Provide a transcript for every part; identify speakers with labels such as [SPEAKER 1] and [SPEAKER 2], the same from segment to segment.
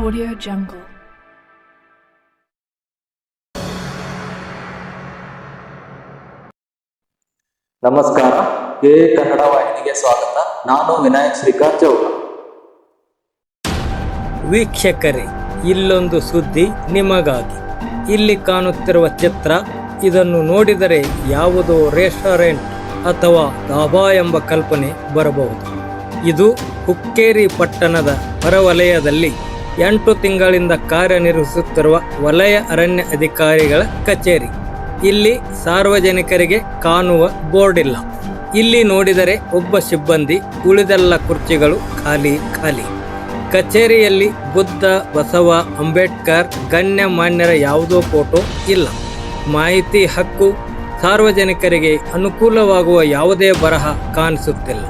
[SPEAKER 1] Audio Jungle.
[SPEAKER 2] ನಮಸ್ಕಾರ. ಎ ಕನ್ನಡ ವಾಹಿನಿಗೆ ಸ್ವಾಗತ. ನಾನು ವಿನಾಯಕ್ ಶ್ರೀಕಾಂತ್ ಚೌಡ.
[SPEAKER 3] ವೀಕ್ಷಕರೇ ಇಲ್ಲೊಂದು ಸುದ್ದಿ ನಿಮಗಾಗಿ. ಇಲ್ಲಿ ಕಾಣುತ್ತಿರುವ ಚಿತ್ರ ಇದನ್ನು ನೋಡಿದರೆ ಯಾವುದೋ ರೆಸ್ಟೋರೆಂಟ್ ಅಥವಾ ಧಾಬಾ ಎಂಬ ಕಲ್ಪನೆ ಬರಬಹುದು. ಇದು ಹುಕ್ಕೇರಿ ಪಟ್ಟಣದ ಹೊರವಲಯದಲ್ಲಿ ಎಂಟು ತಿಂಗಳಿಂದ ಕಾರ್ಯನಿರ್ವಹಿಸುತ್ತಿರುವ ವಲಯ ಅರಣ್ಯ ಅಧಿಕಾರಿಗಳ ಕಚೇರಿ. ಇಲ್ಲಿ ಸಾರ್ವಜನಿಕರಿಗೆ ಕಾಣುವ ಬೋರ್ಡ್ ಇಲ್ಲ. ಇಲ್ಲಿ ನೋಡಿದರೆ ಒಬ್ಬ ಸಿಬ್ಬಂದಿ ಉಳಿದೆಲ್ಲ ಕುರ್ಚಿಗಳು ಖಾಲಿ ಖಾಲಿ. ಕಚೇರಿಯಲ್ಲಿ ಬುದ್ಧ, ಬಸವ, ಅಂಬೇಡ್ಕರ್, ಗಣ್ಯ ಮಾನ್ಯರ ಯಾವುದೋ ಫೋಟೋ ಇಲ್ಲ. ಮಾಹಿತಿ ಹಕ್ಕು ಸಾರ್ವಜನಿಕರಿಗೆ ಅನುಕೂಲವಾಗುವ ಯಾವುದೇ ಬರಹ ಕಾಣಿಸುತ್ತಿಲ್ಲ.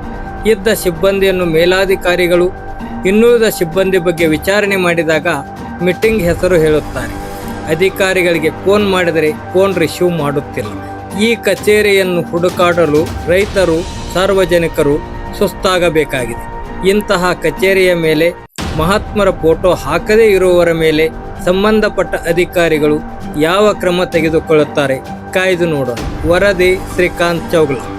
[SPEAKER 3] ಇದ್ದ ಸಿಬ್ಬಂದಿಯನ್ನು ಮೇಲಾಧಿಕಾರಿಗಳು ಇನ್ನುಳಿದ ಸಿಬ್ಬಂದಿ ಬಗ್ಗೆ ವಿಚಾರಣೆ ಮಾಡಿದಾಗ ಮೀಟಿಂಗ್ ಹೆಸರು ಹೇಳುತ್ತಾರೆ. ಅಧಿಕಾರಿಗಳಿಗೆ ಫೋನ್ ಮಾಡಿದರೆ ಫೋನ್ ರಿಸೀವ್ ಮಾಡುತ್ತಿಲ್ಲ. ಈ ಕಚೇರಿಯನ್ನು ಹುಡುಕಾಡಲು ರೈತರು, ಸಾರ್ವಜನಿಕರು ಸುಸ್ತಾಗಬೇಕಾಗಿದೆ. ಇಂತಹ ಕಚೇರಿಯ ಮೇಲೆ ಮಹಾತ್ಮರ ಫೋಟೋ ಹಾಕದೇ ಇರುವವರ ಮೇಲೆ ಸಂಬಂಧಪಟ್ಟ ಅಧಿಕಾರಿಗಳು ಯಾವ ಕ್ರಮ ತೆಗೆದುಕೊಳ್ಳುತ್ತಾರೆ ಕಾಯ್ದು ನೋಡೋಣ. ವರದಿ ಶ್ರೀಕಾಂತ್ ಚೌಗ್ಲಾ.